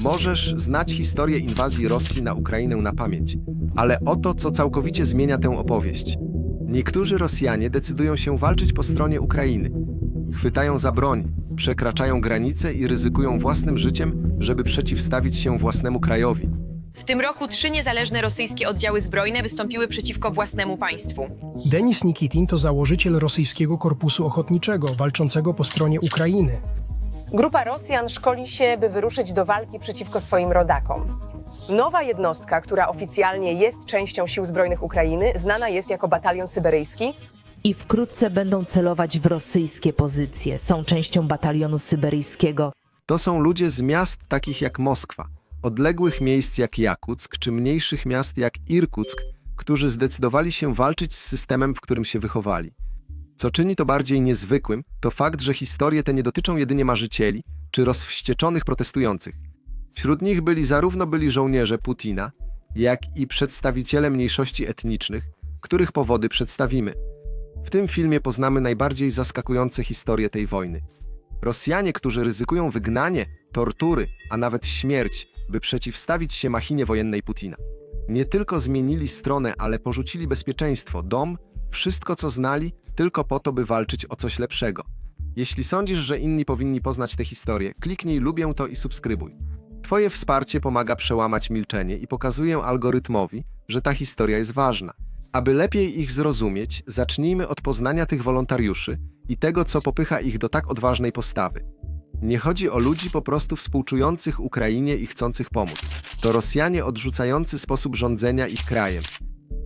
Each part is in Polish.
Możesz znać historię inwazji Rosji na Ukrainę na pamięć, ale oto co całkowicie zmienia tę opowieść. Niektórzy Rosjanie decydują się walczyć po stronie Ukrainy. Chwytają za broń, przekraczają granice i ryzykują własnym życiem, żeby przeciwstawić się własnemu krajowi. W tym roku trzy niezależne rosyjskie oddziały zbrojne wystąpiły przeciwko własnemu państwu. Denis Nikitin to założyciel rosyjskiego korpusu ochotniczego walczącego po stronie Ukrainy. Grupa Rosjan szkoli się, by wyruszyć do walki przeciwko swoim rodakom. Nowa jednostka, która oficjalnie jest częścią Sił Zbrojnych Ukrainy, znana jest jako Batalion Syberyjski. I wkrótce będą celować w rosyjskie pozycje. Są częścią batalionu syberyjskiego. To są ludzie z miast takich jak Moskwa, odległych miejsc jak Jakuck czy mniejszych miast jak Irkuck, którzy zdecydowali się walczyć z systemem, w którym się wychowali. Co czyni to bardziej niezwykłym, to fakt, że historie te nie dotyczą jedynie marzycieli czy rozwścieczonych protestujących. Wśród nich byli zarówno byli żołnierze Putina, jak i przedstawiciele mniejszości etnicznych, których powody przedstawimy. W tym filmie poznamy najbardziej zaskakujące historie tej wojny. Rosjanie, którzy ryzykują wygnanie, tortury, a nawet śmierć, by przeciwstawić się machinie wojennej Putina. Nie tylko zmienili stronę, ale porzucili bezpieczeństwo, dom, wszystko co znali, tylko po to, by walczyć o coś lepszego. Jeśli sądzisz, że inni powinni poznać tę historię, kliknij lubię to i subskrybuj. Twoje wsparcie pomaga przełamać milczenie i pokazuje algorytmowi, że ta historia jest ważna. Aby lepiej ich zrozumieć, zacznijmy od poznania tych wolontariuszy i tego, co popycha ich do tak odważnej postawy. Nie chodzi o ludzi po prostu współczujących Ukrainie i chcących pomóc. To Rosjanie odrzucający sposób rządzenia ich krajem.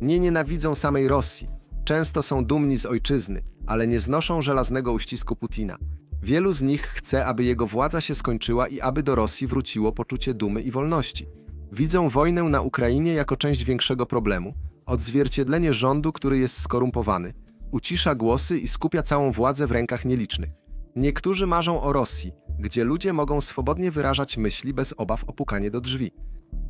Nie nienawidzą samej Rosji. Często są dumni z ojczyzny, ale nie znoszą żelaznego uścisku Putina. Wielu z nich chce, aby jego władza się skończyła i aby do Rosji wróciło poczucie dumy i wolności. Widzą wojnę na Ukrainie jako część większego problemu, odzwierciedlenie rządu, który jest skorumpowany, ucisza głosy i skupia całą władzę w rękach nielicznych. Niektórzy marzą o Rosji, gdzie ludzie mogą swobodnie wyrażać myśli bez obaw o pukanie do drzwi.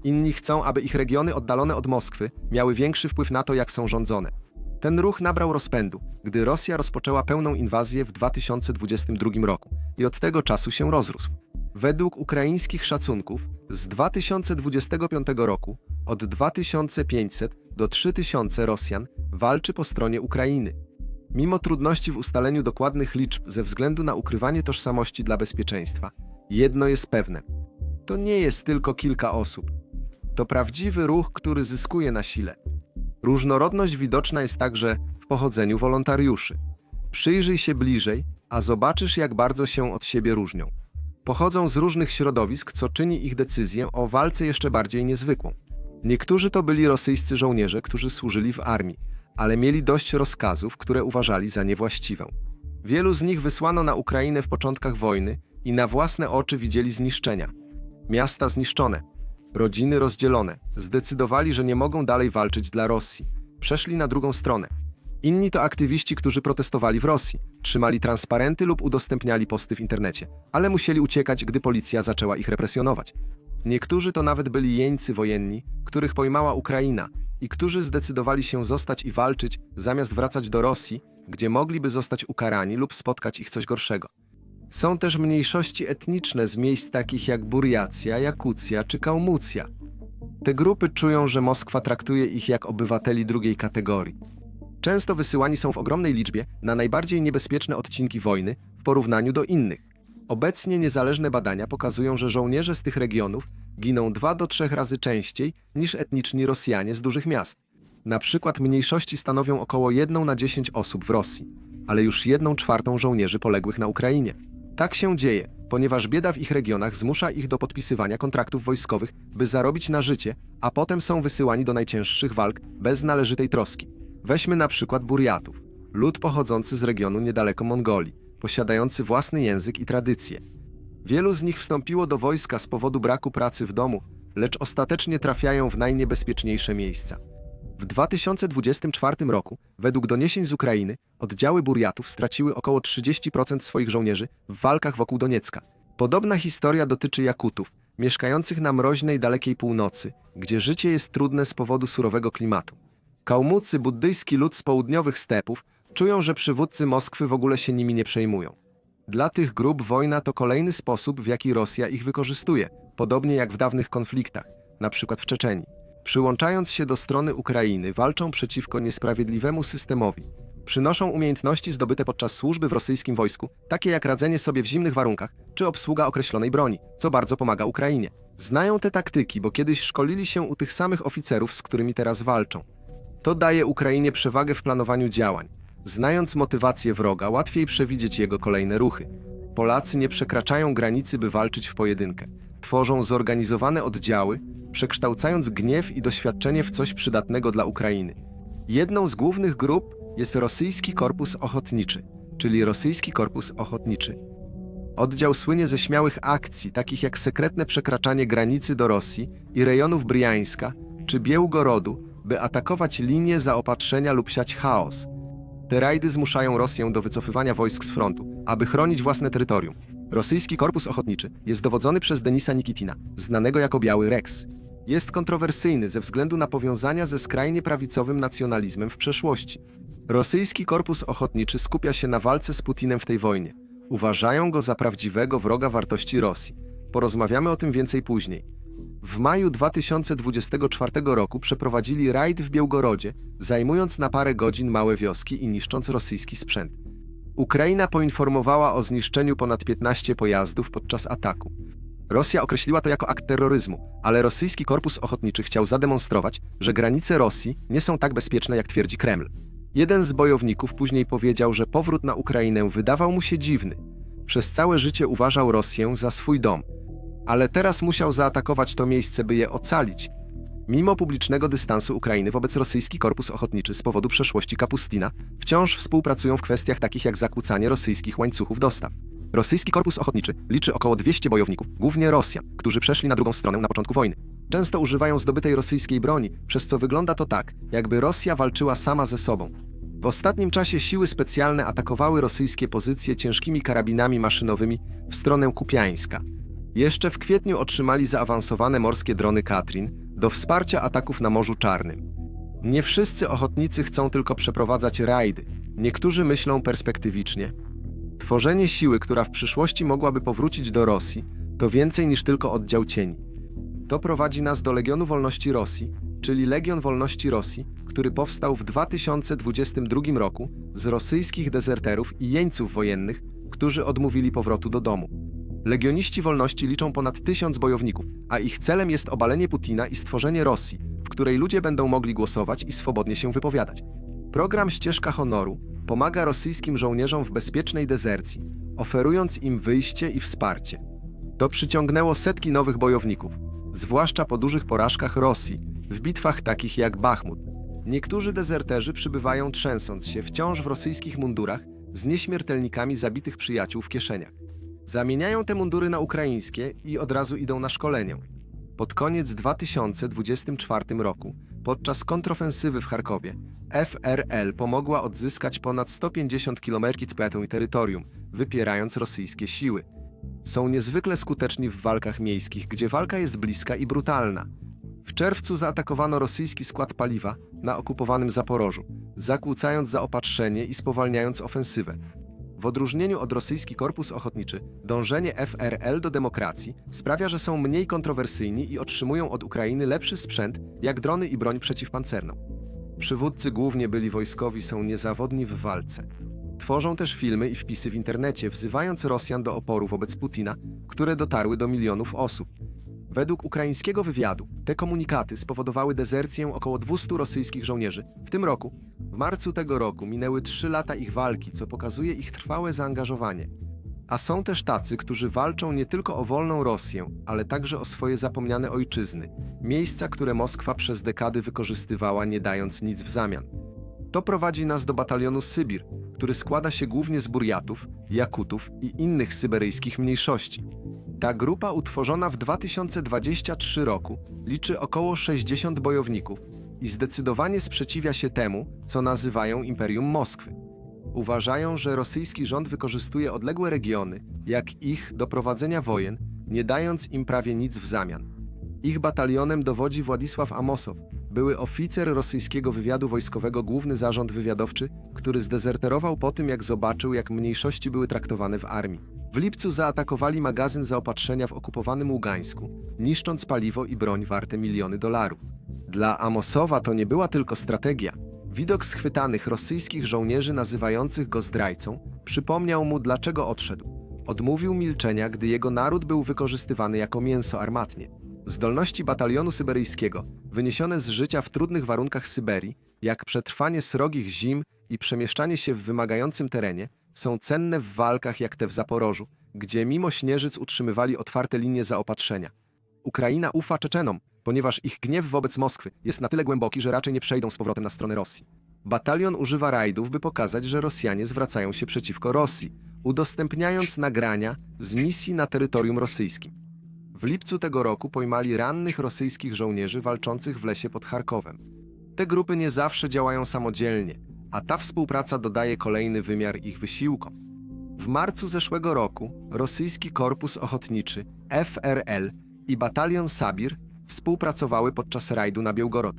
Inni chcą, aby ich regiony oddalone od Moskwy miały większy wpływ na to, jak są rządzone. Ten ruch nabrał rozpędu, gdy Rosja rozpoczęła pełną inwazję w 2022 roku i od tego czasu się rozrósł. Według ukraińskich szacunków z 2025 roku od 2500 do 3000 Rosjan walczy po stronie Ukrainy. Mimo trudności w ustaleniu dokładnych liczb ze względu na ukrywanie tożsamości dla bezpieczeństwa, jedno jest pewne: to nie jest tylko kilka osób. To prawdziwy ruch, który zyskuje na sile. Różnorodność widoczna jest także w pochodzeniu wolontariuszy. Przyjrzyj się bliżej, a zobaczysz, jak bardzo się od siebie różnią. Pochodzą z różnych środowisk, co czyni ich decyzję o walce jeszcze bardziej niezwykłą. Niektórzy to byli rosyjscy żołnierze, którzy służyli w armii, ale mieli dość rozkazów, które uważali za niewłaściwe. Wielu z nich wysłano na Ukrainę w początkach wojny i na własne oczy widzieli zniszczenia. Miasta zniszczone, rodziny rozdzielone, zdecydowali, że nie mogą dalej walczyć dla Rosji. Przeszli na drugą stronę. Inni to aktywiści, którzy protestowali w Rosji, trzymali transparenty lub udostępniali posty w internecie, ale musieli uciekać, gdy policja zaczęła ich represjonować. Niektórzy to nawet byli jeńcy wojenni, których pojmała Ukraina i którzy zdecydowali się zostać i walczyć, zamiast wracać do Rosji, gdzie mogliby zostać ukarani lub spotkać ich coś gorszego. Są też mniejszości etniczne z miejsc takich jak Burjacja, Jakucja czy Kaumucja. Te grupy czują, że Moskwa traktuje ich jak obywateli drugiej kategorii. Często wysyłani są w ogromnej liczbie na najbardziej niebezpieczne odcinki wojny w porównaniu do innych. Obecnie niezależne badania pokazują, że żołnierze z tych regionów giną 2 do 3 razy częściej niż etniczni Rosjanie z dużych miast. Na przykład mniejszości stanowią około 1 na 10 osób w Rosji, ale już 1 czwartą żołnierzy poległych na Ukrainie. Tak się dzieje, ponieważ bieda w ich regionach zmusza ich do podpisywania kontraktów wojskowych, by zarobić na życie, a potem są wysyłani do najcięższych walk bez należytej troski. Weźmy na przykład Burjatów, lud pochodzący z regionu niedaleko Mongolii, posiadający własny język i tradycje. Wielu z nich wstąpiło do wojska z powodu braku pracy w domu, lecz ostatecznie trafiają w najniebezpieczniejsze miejsca. W 2024 roku, według doniesień z Ukrainy, oddziały Burjatów straciły około 30% swoich żołnierzy w walkach wokół Doniecka. Podobna historia dotyczy Jakutów, mieszkających na mroźnej dalekiej północy, gdzie życie jest trudne z powodu surowego klimatu. Kałmucy, buddyjski lud z południowych stepów, czują, że przywódcy Moskwy w ogóle się nimi nie przejmują. Dla tych grup wojna to kolejny sposób, w jaki Rosja ich wykorzystuje, podobnie jak w dawnych konfliktach, np. w Czeczenii. Przyłączając się do strony Ukrainy, walczą przeciwko niesprawiedliwemu systemowi. Przynoszą umiejętności zdobyte podczas służby w rosyjskim wojsku, takie jak radzenie sobie w zimnych warunkach czy obsługa określonej broni, co bardzo pomaga Ukrainie. Znają te taktyki, bo kiedyś szkolili się u tych samych oficerów, z którymi teraz walczą. To daje Ukrainie przewagę w planowaniu działań. Znając motywację wroga, łatwiej przewidzieć jego kolejne ruchy. Polacy nie przekraczają granicy, by walczyć w pojedynkę. Tworzą zorganizowane oddziały, przekształcając gniew i doświadczenie w coś przydatnego dla Ukrainy. Jedną z głównych grup jest Rosyjski Korpus Ochotniczy, czyli Rosyjski Korpus Ochotniczy. Oddział słynie ze śmiałych akcji, takich jak sekretne przekraczanie granicy do Rosji i rejonów Briańska czy Białgorodu, by atakować linie zaopatrzenia lub siać chaos. Te rajdy zmuszają Rosję do wycofywania wojsk z frontu, aby chronić własne terytorium. Rosyjski Korpus Ochotniczy jest dowodzony przez Denisa Nikitina, znanego jako Biały Rex. Jest kontrowersyjny ze względu na powiązania ze skrajnie prawicowym nacjonalizmem w przeszłości. Rosyjski Korpus Ochotniczy skupia się na walce z Putinem w tej wojnie. Uważają go za prawdziwego wroga wartości Rosji. Porozmawiamy o tym więcej później. W maju 2024 roku przeprowadzili rajd w Białgorodzie, zajmując na parę godzin małe wioski i niszcząc rosyjski sprzęt. Ukraina poinformowała o zniszczeniu ponad 15 pojazdów podczas ataku. Rosja określiła to jako akt terroryzmu, ale rosyjski korpus ochotniczy chciał zademonstrować, że granice Rosji nie są tak bezpieczne, jak twierdzi Kreml. Jeden z bojowników później powiedział, że powrót na Ukrainę wydawał mu się dziwny. Przez całe życie uważał Rosję za swój dom, ale teraz musiał zaatakować to miejsce, by je ocalić. Mimo publicznego dystansu Ukrainy wobec rosyjski korpus ochotniczy z powodu przeszłości Kapustina, wciąż współpracują w kwestiach takich jak zakłócanie rosyjskich łańcuchów dostaw. Rosyjski korpus ochotniczy liczy około 200 bojowników, głównie Rosjan, którzy przeszli na drugą stronę na początku wojny. Często używają zdobytej rosyjskiej broni, przez co wygląda to tak, jakby Rosja walczyła sama ze sobą. W ostatnim czasie siły specjalne atakowały rosyjskie pozycje ciężkimi karabinami maszynowymi w stronę Kupiańska. Jeszcze w kwietniu otrzymali zaawansowane morskie drony Katrin do wsparcia ataków na Morzu Czarnym. Nie wszyscy ochotnicy chcą tylko przeprowadzać rajdy. Niektórzy myślą perspektywicznie. Tworzenie siły, która w przyszłości mogłaby powrócić do Rosji, to więcej niż tylko oddział cieni. To prowadzi nas do Legionu Wolności Rosji, czyli Legion Wolności Rosji, który powstał w 2022 roku z rosyjskich dezerterów i jeńców wojennych, którzy odmówili powrotu do domu. Legioniści Wolności liczą ponad tysiąc bojowników, a ich celem jest obalenie Putina i stworzenie Rosji, w której ludzie będą mogli głosować i swobodnie się wypowiadać. Program Ścieżka Honoru pomaga rosyjskim żołnierzom w bezpiecznej dezercji, oferując im wyjście i wsparcie. To przyciągnęło setki nowych bojowników, zwłaszcza po dużych porażkach Rosji w bitwach takich jak Bachmut. Niektórzy dezerterzy przybywają trzęsąc się wciąż w rosyjskich mundurach z nieśmiertelnikami zabitych przyjaciół w kieszeniach. Zamieniają te mundury na ukraińskie i od razu idą na szkolenie. Pod koniec 2024 roku, podczas kontrofensywy w Charkowie, FRL pomogła odzyskać ponad 150 km terytorium, wypierając rosyjskie siły. Są niezwykle skuteczni w walkach miejskich, gdzie walka jest bliska i brutalna. W czerwcu zaatakowano rosyjski skład paliwa na okupowanym Zaporożu, zakłócając zaopatrzenie i spowalniając ofensywę. W odróżnieniu od rosyjski korpus ochotniczy, dążenie FRL do demokracji sprawia, że są mniej kontrowersyjni i otrzymują od Ukrainy lepszy sprzęt, jak drony i broń przeciwpancerną. Przywódcy głównie byli wojskowi są niezawodni w walce. Tworzą też filmy i wpisy w internecie, wzywając Rosjan do oporu wobec Putina, które dotarły do milionów osób. Według ukraińskiego wywiadu te komunikaty spowodowały dezercję około 200 rosyjskich żołnierzy. W tym roku, w marcu tego roku, minęły 3 lata ich walki, co pokazuje ich trwałe zaangażowanie. A są też tacy, którzy walczą nie tylko o wolną Rosję, ale także o swoje zapomniane ojczyzny, miejsca, które Moskwa przez dekady wykorzystywała, nie dając nic w zamian. To prowadzi nas do batalionu Sybir, który składa się głównie z Burjatów, Jakutów i innych syberyjskich mniejszości. Ta grupa utworzona w 2023 roku liczy około 60 bojowników i zdecydowanie sprzeciwia się temu, co nazywają Imperium Moskwy. Uważają, że rosyjski rząd wykorzystuje odległe regiony, jak ich, do prowadzenia wojen, nie dając im prawie nic w zamian. Ich batalionem dowodzi Władysław Amosow, były oficer rosyjskiego wywiadu wojskowego, główny zarząd wywiadowczy, który zdezerterował po tym, jak zobaczył, jak mniejszości były traktowane w armii. W lipcu zaatakowali magazyn zaopatrzenia w okupowanym Ługańsku, niszcząc paliwo i broń warte miliony dolarów. Dla Amosowa to nie była tylko strategia. Widok schwytanych rosyjskich żołnierzy nazywających go zdrajcą przypomniał mu, dlaczego odszedł. Odmówił milczenia, gdy jego naród był wykorzystywany jako mięso armatnie. Zdolności batalionu syberyjskiego, wyniesione z życia w trudnych warunkach Syberii, jak przetrwanie srogich zim i przemieszczanie się w wymagającym terenie, są cenne w walkach jak te w Zaporożu, gdzie mimo śnieżyc utrzymywali otwarte linie zaopatrzenia. Ukraina ufa Czeczenom, ponieważ ich gniew wobec Moskwy jest na tyle głęboki, że raczej nie przejdą z powrotem na stronę Rosji. Batalion używa rajdów, by pokazać, że Rosjanie zwracają się przeciwko Rosji, udostępniając nagrania z misji na terytorium rosyjskim. W lipcu tego roku pojmali rannych rosyjskich żołnierzy walczących w lesie pod Charkowem. Te grupy nie zawsze działają samodzielnie, a ta współpraca dodaje kolejny wymiar ich wysiłkom. W marcu zeszłego roku rosyjski korpus ochotniczy FRL i batalion Sabir współpracowały podczas rajdu na Białgorod.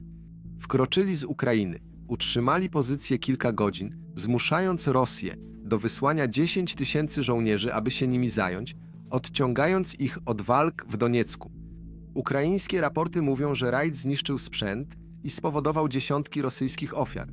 Wkroczyli z Ukrainy, utrzymali pozycję kilka godzin, zmuszając Rosję do wysłania 10 tysięcy żołnierzy, aby się nimi zająć, odciągając ich od walk w Doniecku. Ukraińskie raporty mówią, że rajd zniszczył sprzęt i spowodował dziesiątki rosyjskich ofiar.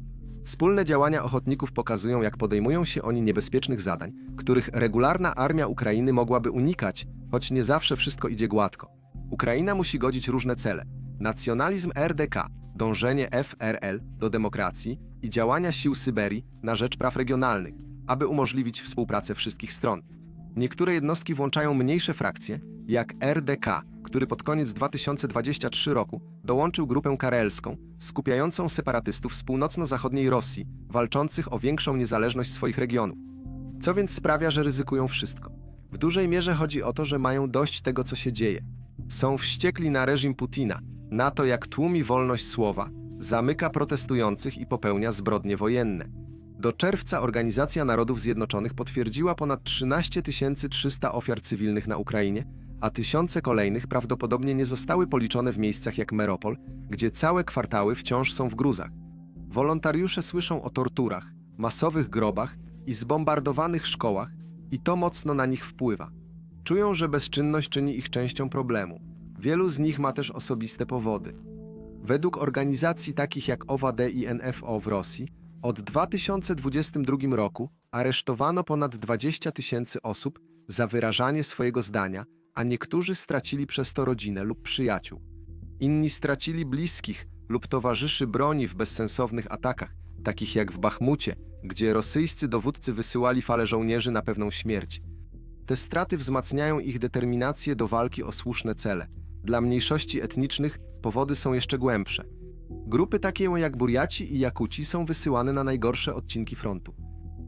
Wspólne działania ochotników pokazują, jak podejmują się oni niebezpiecznych zadań, których regularna armia Ukrainy mogłaby unikać, choć nie zawsze wszystko idzie gładko. Ukraina musi godzić różne cele: nacjonalizm RDK, dążenie FRL do demokracji i działania sił Syberii na rzecz praw regionalnych, aby umożliwić współpracę wszystkich stron. Niektóre jednostki włączają mniejsze frakcje, jak RDK, który pod koniec 2023 roku dołączył grupę karelską, skupiającą separatystów z północno-zachodniej Rosji, walczących o większą niezależność swoich regionów. Co więc sprawia, że ryzykują wszystko? W dużej mierze chodzi o to, że mają dość tego, co się dzieje. Są wściekli na reżim Putina, na to, jak tłumi wolność słowa, zamyka protestujących i popełnia zbrodnie wojenne. Do czerwca Organizacja Narodów Zjednoczonych potwierdziła ponad 13 300 ofiar cywilnych na Ukrainie, a tysiące kolejnych prawdopodobnie nie zostały policzone w miejscach jak Meropol, gdzie całe kwartały wciąż są w gruzach. Wolontariusze słyszą o torturach, masowych grobach i zbombardowanych szkołach i to mocno na nich wpływa. Czują, że bezczynność czyni ich częścią problemu. Wielu z nich ma też osobiste powody. Według organizacji takich jak OWAD i NFO w Rosji, od 2022 roku aresztowano ponad 20 tysięcy osób za wyrażanie swojego zdania, a niektórzy stracili przez to rodzinę lub przyjaciół. Inni stracili bliskich lub towarzyszy broni w bezsensownych atakach, takich jak w Bachmucie, gdzie rosyjscy dowódcy wysyłali fale żołnierzy na pewną śmierć. Te straty wzmacniają ich determinację do walki o słuszne cele. Dla mniejszości etnicznych powody są jeszcze głębsze. Grupy takie jak Burjaci i Jakuci są wysyłane na najgorsze odcinki frontu.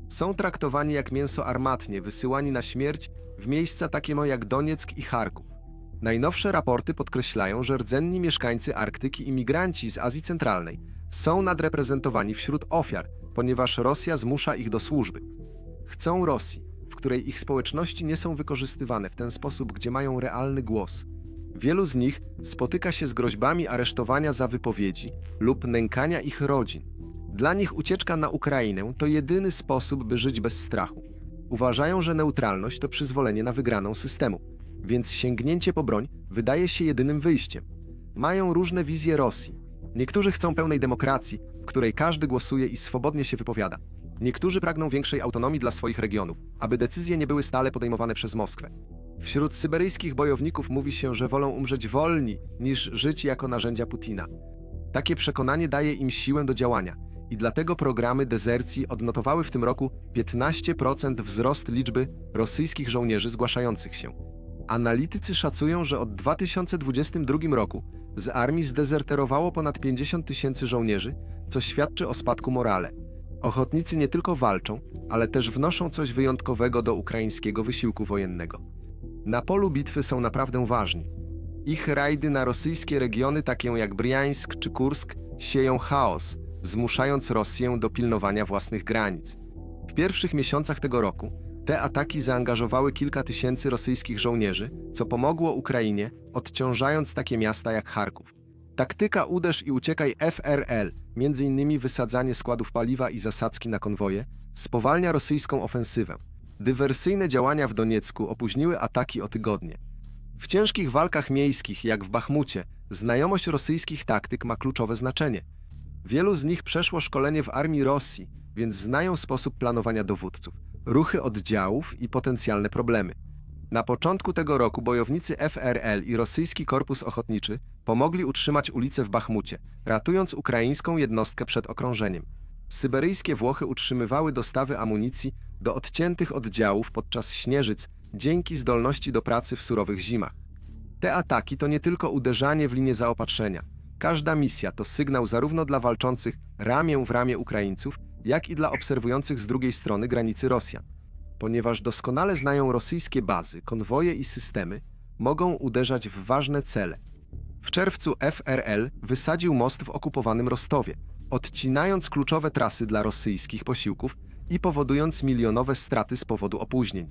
Są traktowani jak mięso armatnie, wysyłani na śmierć w miejsca takie jak Donieck i Charków. Najnowsze raporty podkreślają, że rdzenni mieszkańcy Arktyki i migranci z Azji Centralnej są nadreprezentowani wśród ofiar, ponieważ Rosja zmusza ich do służby. Chcą Rosji, w której ich społeczności nie są wykorzystywane w ten sposób, gdzie mają realny głos. Wielu z nich spotyka się z groźbami aresztowania za wypowiedzi lub nękania ich rodzin. Dla nich ucieczka na Ukrainę to jedyny sposób, by żyć bez strachu. Uważają, że neutralność to przyzwolenie na wygraną systemu, więc sięgnięcie po broń wydaje się jedynym wyjściem. Mają różne wizje Rosji. Niektórzy chcą pełnej demokracji, w której każdy głosuje i swobodnie się wypowiada. Niektórzy pragną większej autonomii dla swoich regionów, aby decyzje nie były stale podejmowane przez Moskwę. Wśród syberyjskich bojowników mówi się, że wolą umrzeć wolni, niż żyć jako narzędzia Putina. Takie przekonanie daje im siłę do działania i dlatego programy dezercji odnotowały w tym roku 15% wzrost liczby rosyjskich żołnierzy zgłaszających się. Analitycy szacują, że od 2022 roku z armii zdezerterowało ponad 50 tysięcy żołnierzy, co świadczy o spadku morale. Ochotnicy nie tylko walczą, ale też wnoszą coś wyjątkowego do ukraińskiego wysiłku wojennego. Na polu bitwy są naprawdę ważni. Ich rajdy na rosyjskie regiony, takie jak Briańsk czy Kursk, sieją chaos, zmuszając Rosję do pilnowania własnych granic. W pierwszych miesiącach tego roku te ataki zaangażowały kilka tysięcy rosyjskich żołnierzy, co pomogło Ukrainie, odciążając takie miasta jak Charków. Taktyka uderz i uciekaj FRL, m.in. wysadzanie składów paliwa i zasadzki na konwoje, spowalnia rosyjską ofensywę. Dywersyjne działania w Doniecku opóźniły ataki o tygodnie. W ciężkich walkach miejskich, jak w Bachmucie, znajomość rosyjskich taktyk ma kluczowe znaczenie. Wielu z nich przeszło szkolenie w armii Rosji, więc znają sposób planowania dowódców, ruchy oddziałów i potencjalne problemy. Na początku tego roku bojownicy FRL i rosyjski korpus ochotniczy pomogli utrzymać ulice w Bachmucie, ratując ukraińską jednostkę przed okrążeniem. Syberyjskie Włochy utrzymywały dostawy amunicji do odciętych oddziałów podczas śnieżyc dzięki zdolności do pracy w surowych zimach. Te ataki to nie tylko uderzanie w linię zaopatrzenia. Każda misja to sygnał zarówno dla walczących ramię w ramię Ukraińców, jak i dla obserwujących z drugiej strony granicy Rosjan. Ponieważ doskonale znają rosyjskie bazy, konwoje i systemy, mogą uderzać w ważne cele. W czerwcu FRL wysadził most w okupowanym Rostowie, odcinając kluczowe trasy dla rosyjskich posiłków i powodując milionowe straty z powodu opóźnień.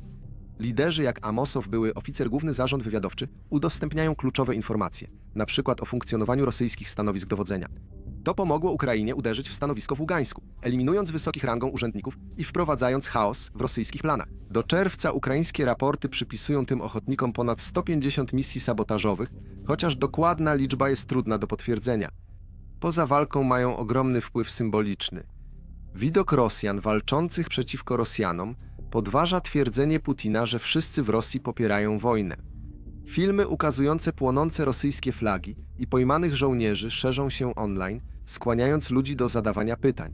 Liderzy jak Amosow, były oficer główny zarząd wywiadowczy, udostępniają kluczowe informacje, na przykład o funkcjonowaniu rosyjskich stanowisk dowodzenia. To pomogło Ukrainie uderzyć w stanowisko w Ługańsku, eliminując wysokich rangą urzędników i wprowadzając chaos w rosyjskich planach. Do czerwca ukraińskie raporty przypisują tym ochotnikom ponad 150 misji sabotażowych, chociaż dokładna liczba jest trudna do potwierdzenia. Poza walką mają ogromny wpływ symboliczny. Widok Rosjan walczących przeciwko Rosjanom podważa twierdzenie Putina, że wszyscy w Rosji popierają wojnę. Filmy ukazujące płonące rosyjskie flagi i pojmanych żołnierzy szerzą się online, skłaniając ludzi do zadawania pytań.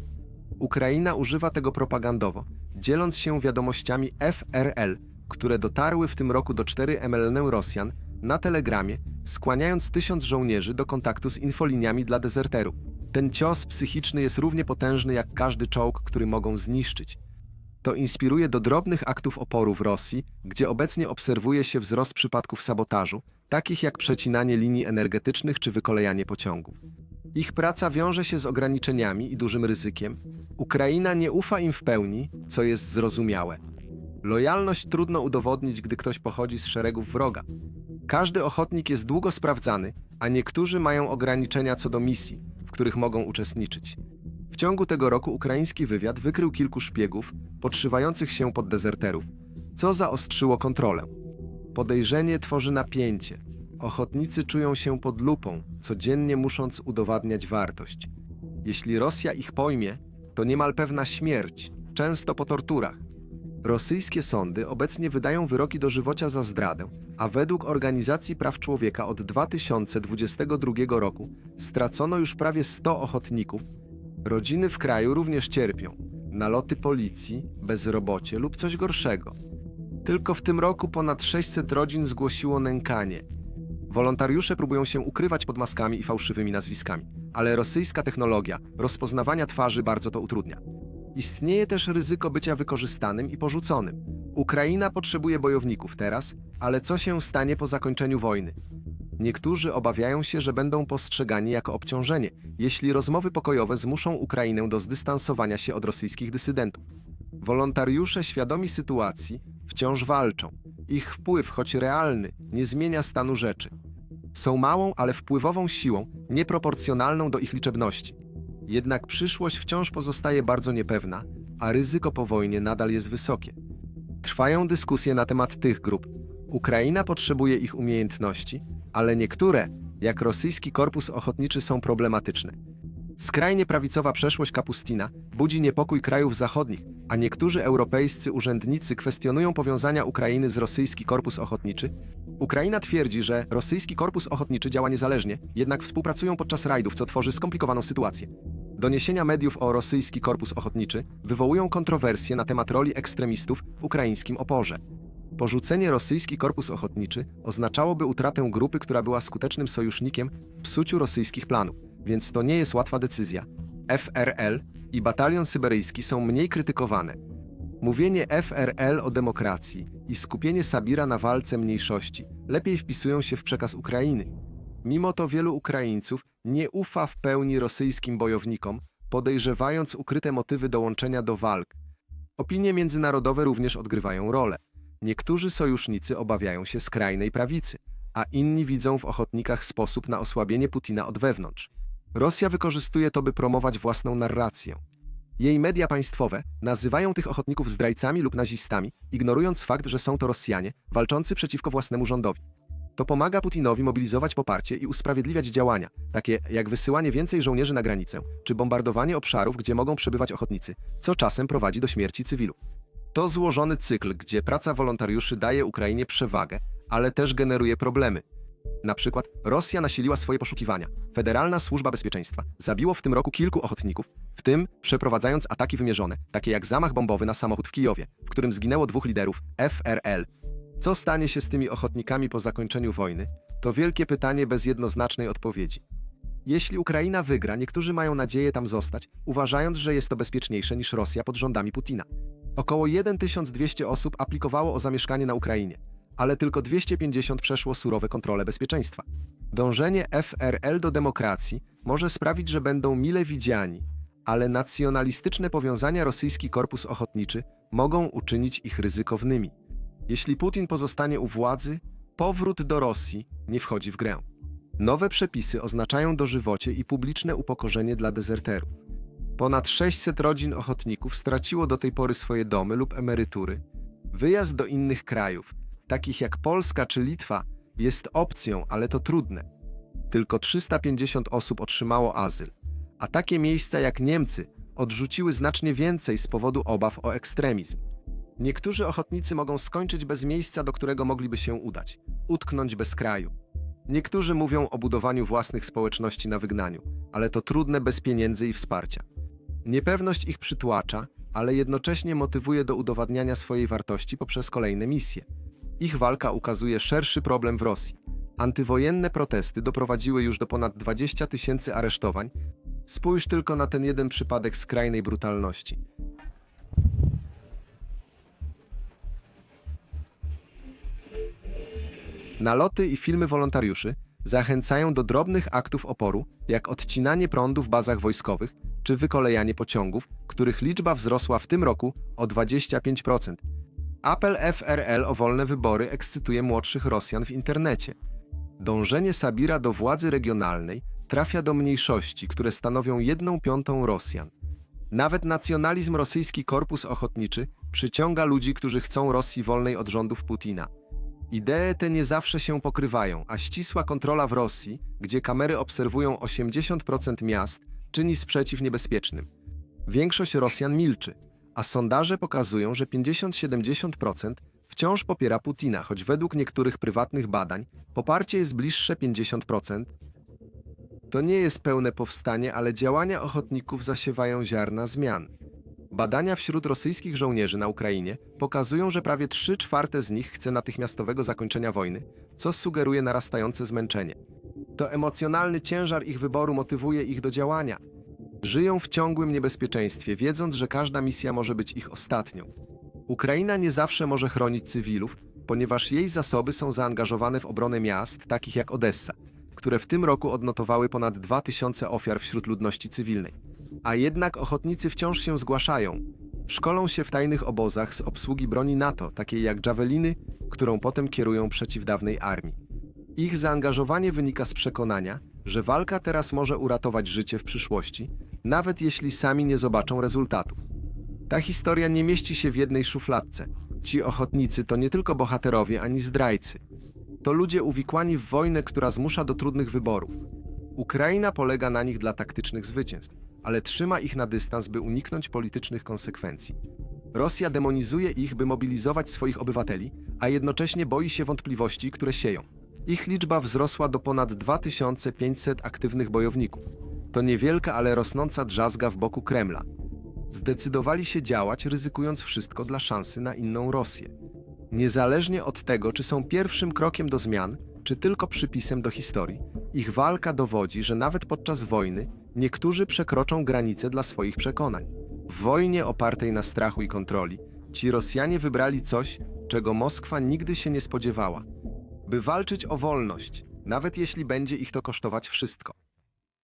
Ukraina używa tego propagandowo, dzieląc się wiadomościami FRL, które dotarły w tym roku do 4 MLN Rosjan na Telegramie, skłaniając tysiąc żołnierzy do kontaktu z infoliniami dla dezerterów. Ten cios psychiczny jest równie potężny jak każdy czołg, który mogą zniszczyć. To inspiruje do drobnych aktów oporu w Rosji, gdzie obecnie obserwuje się wzrost przypadków sabotażu, takich jak przecinanie linii energetycznych czy wykolejanie pociągów. Ich praca wiąże się z ograniczeniami i dużym ryzykiem. Ukraina nie ufa im w pełni, co jest zrozumiałe. Lojalność trudno udowodnić, gdy ktoś pochodzi z szeregów wroga. Każdy ochotnik jest długo sprawdzany, a niektórzy mają ograniczenia co do misji, których mogą uczestniczyć. W ciągu tego roku ukraiński wywiad wykrył kilku szpiegów podszywających się pod dezerterów, co zaostrzyło kontrolę. Podejrzenie tworzy napięcie. Ochotnicy czują się pod lupą, codziennie musząc udowadniać wartość. Jeśli Rosja ich pojmie, to niemal pewna śmierć, często po torturach. Rosyjskie sądy obecnie wydają wyroki dożywocia za zdradę, a według Organizacji Praw Człowieka od 2022 roku stracono już prawie 100 ochotników. Rodziny w kraju również cierpią. Naloty policji, bezrobocie lub coś gorszego. Tylko w tym roku ponad 600 rodzin zgłosiło nękanie. Wolontariusze próbują się ukrywać pod maskami i fałszywymi nazwiskami, ale rosyjska technologia rozpoznawania twarzy bardzo to utrudnia. Istnieje też ryzyko bycia wykorzystanym i porzuconym. Ukraina potrzebuje bojowników teraz, ale co się stanie po zakończeniu wojny? Niektórzy obawiają się, że będą postrzegani jako obciążenie, jeśli rozmowy pokojowe zmuszą Ukrainę do zdystansowania się od rosyjskich dysydentów. Wolontariusze świadomi sytuacji wciąż walczą. Ich wpływ, choć realny, nie zmienia stanu rzeczy. Są małą, ale wpływową siłą, nieproporcjonalną do ich liczebności. Jednak przyszłość wciąż pozostaje bardzo niepewna, a ryzyko po wojnie nadal jest wysokie. Trwają dyskusje na temat tych grup. Ukraina potrzebuje ich umiejętności, ale niektóre, jak rosyjski korpus ochotniczy, są problematyczne. Skrajnie prawicowa przeszłość Kapustina budzi niepokój krajów zachodnich, a niektórzy europejscy urzędnicy kwestionują powiązania Ukrainy z rosyjski korpus ochotniczy. Ukraina twierdzi, że rosyjski korpus ochotniczy działa niezależnie, jednak współpracują podczas rajdów, co tworzy skomplikowaną sytuację. Doniesienia mediów o rosyjski korpus ochotniczy wywołują kontrowersje na temat roli ekstremistów w ukraińskim oporze. Porzucenie rosyjski korpus ochotniczy oznaczałoby utratę grupy, która była skutecznym sojusznikiem w psuciu rosyjskich planów, więc to nie jest łatwa decyzja. FRL i batalion syberyjski są mniej krytykowane. Mówienie FRL o demokracji i skupienie Sabira na walce mniejszości lepiej wpisują się w przekaz Ukrainy. Mimo to wielu Ukraińców nie ufa w pełni rosyjskim bojownikom, podejrzewając ukryte motywy dołączenia do walk. Opinie międzynarodowe również odgrywają rolę. Niektórzy sojusznicy obawiają się skrajnej prawicy, a inni widzą w ochotnikach sposób na osłabienie Putina od wewnątrz. Rosja wykorzystuje to, by promować własną narrację. Jej media państwowe nazywają tych ochotników zdrajcami lub nazistami, ignorując fakt, że są to Rosjanie walczący przeciwko własnemu rządowi. To pomaga Putinowi mobilizować poparcie i usprawiedliwiać działania, takie jak wysyłanie więcej żołnierzy na granicę, czy bombardowanie obszarów, gdzie mogą przebywać ochotnicy, co czasem prowadzi do śmierci cywilów. To złożony cykl, gdzie praca wolontariuszy daje Ukrainie przewagę, ale też generuje problemy. Na przykład Rosja nasiliła swoje poszukiwania. Federalna Służba Bezpieczeństwa zabiło w tym roku kilku ochotników, w tym przeprowadzając ataki wymierzone, takie jak zamach bombowy na samochód w Kijowie, w którym zginęło dwóch liderów FRL. Co stanie się z tymi ochotnikami po zakończeniu wojny? To wielkie pytanie bez jednoznacznej odpowiedzi. Jeśli Ukraina wygra, niektórzy mają nadzieję tam zostać, uważając, że jest to bezpieczniejsze niż Rosja pod rządami Putina. Około 1200 osób aplikowało o zamieszkanie na Ukrainie, ale tylko 250 przeszło surowe kontrole bezpieczeństwa. Dążenie FRL do demokracji może sprawić, że będą mile widziani, ale nacjonalistyczne powiązania rosyjski korpus ochotniczy mogą uczynić ich ryzykownymi. Jeśli Putin pozostanie u władzy, powrót do Rosji nie wchodzi w grę. Nowe przepisy oznaczają dożywocie i publiczne upokorzenie dla dezerterów. Ponad 600 rodzin ochotników straciło do tej pory swoje domy lub emerytury. Wyjazd do innych krajów, takich jak Polska czy Litwa, jest opcją, ale to trudne. Tylko 350 osób otrzymało azyl, a takie miejsca jak Niemcy odrzuciły znacznie więcej z powodu obaw o ekstremizm. Niektórzy ochotnicy mogą skończyć bez miejsca, do którego mogliby się udać, utknąć bez kraju. Niektórzy mówią o budowaniu własnych społeczności na wygnaniu, ale to trudne bez pieniędzy i wsparcia. Niepewność ich przytłacza, ale jednocześnie motywuje do udowadniania swojej wartości poprzez kolejne misje. Ich walka ukazuje szerszy problem w Rosji. Antywojenne protesty doprowadziły już do ponad 20 tysięcy aresztowań. Spójrz tylko na ten jeden przypadek skrajnej brutalności. Naloty i filmy wolontariuszy zachęcają do drobnych aktów oporu, jak odcinanie prądu w bazach wojskowych czy wykolejanie pociągów, których liczba wzrosła w tym roku o 25%. Apel FRL o wolne wybory ekscytuje młodszych Rosjan w internecie. Dążenie Sabira do władzy regionalnej trafia do mniejszości, które stanowią jedną piątą Rosjan. Nawet nacjonalizm rosyjski korpus ochotniczy przyciąga ludzi, którzy chcą Rosji wolnej od rządów Putina. Idee te nie zawsze się pokrywają, a ścisła kontrola w Rosji, gdzie kamery obserwują 80% miast, czyni sprzeciw niebezpiecznym. Większość Rosjan milczy, a sondaże pokazują, że 50-70% wciąż popiera Putina, choć według niektórych prywatnych badań poparcie jest bliższe 50%. To nie jest pełne powstanie, ale działania ochotników zasiewają ziarna zmian. Badania wśród rosyjskich żołnierzy na Ukrainie pokazują, że prawie 3 czwarte z nich chce natychmiastowego zakończenia wojny, co sugeruje narastające zmęczenie. To emocjonalny ciężar ich wyboru motywuje ich do działania. Żyją w ciągłym niebezpieczeństwie, wiedząc, że każda misja może być ich ostatnią. Ukraina nie zawsze może chronić cywilów, ponieważ jej zasoby są zaangażowane w obronę miast, takich jak Odessa, które w tym roku odnotowały ponad 2000 ofiar wśród ludności cywilnej. A jednak ochotnicy wciąż się zgłaszają. Szkolą się w tajnych obozach z obsługi broni NATO, takiej jak Javeliny, którą potem kierują przeciw dawnej armii. Ich zaangażowanie wynika z przekonania, że walka teraz może uratować życie w przyszłości, nawet jeśli sami nie zobaczą rezultatów. Ta historia nie mieści się w jednej szufladce. Ci ochotnicy to nie tylko bohaterowie ani zdrajcy. To ludzie uwikłani w wojnę, która zmusza do trudnych wyborów. Ukraina polega na nich dla taktycznych zwycięstw, ale trzyma ich na dystans, by uniknąć politycznych konsekwencji. Rosja demonizuje ich, by mobilizować swoich obywateli, a jednocześnie boi się wątpliwości, które sieją. Ich liczba wzrosła do ponad 2500 aktywnych bojowników. To niewielka, ale rosnąca drzazga w boku Kremla. Zdecydowali się działać, ryzykując wszystko dla szansy na inną Rosję. Niezależnie od tego, czy są pierwszym krokiem do zmian, czy tylko przypisem do historii, ich walka dowodzi, że nawet podczas wojny niektórzy przekroczą granice dla swoich przekonań. W wojnie opartej na strachu i kontroli, ci Rosjanie wybrali coś, czego Moskwa nigdy się nie spodziewała by walczyć o wolność, nawet jeśli będzie ich to kosztować wszystko.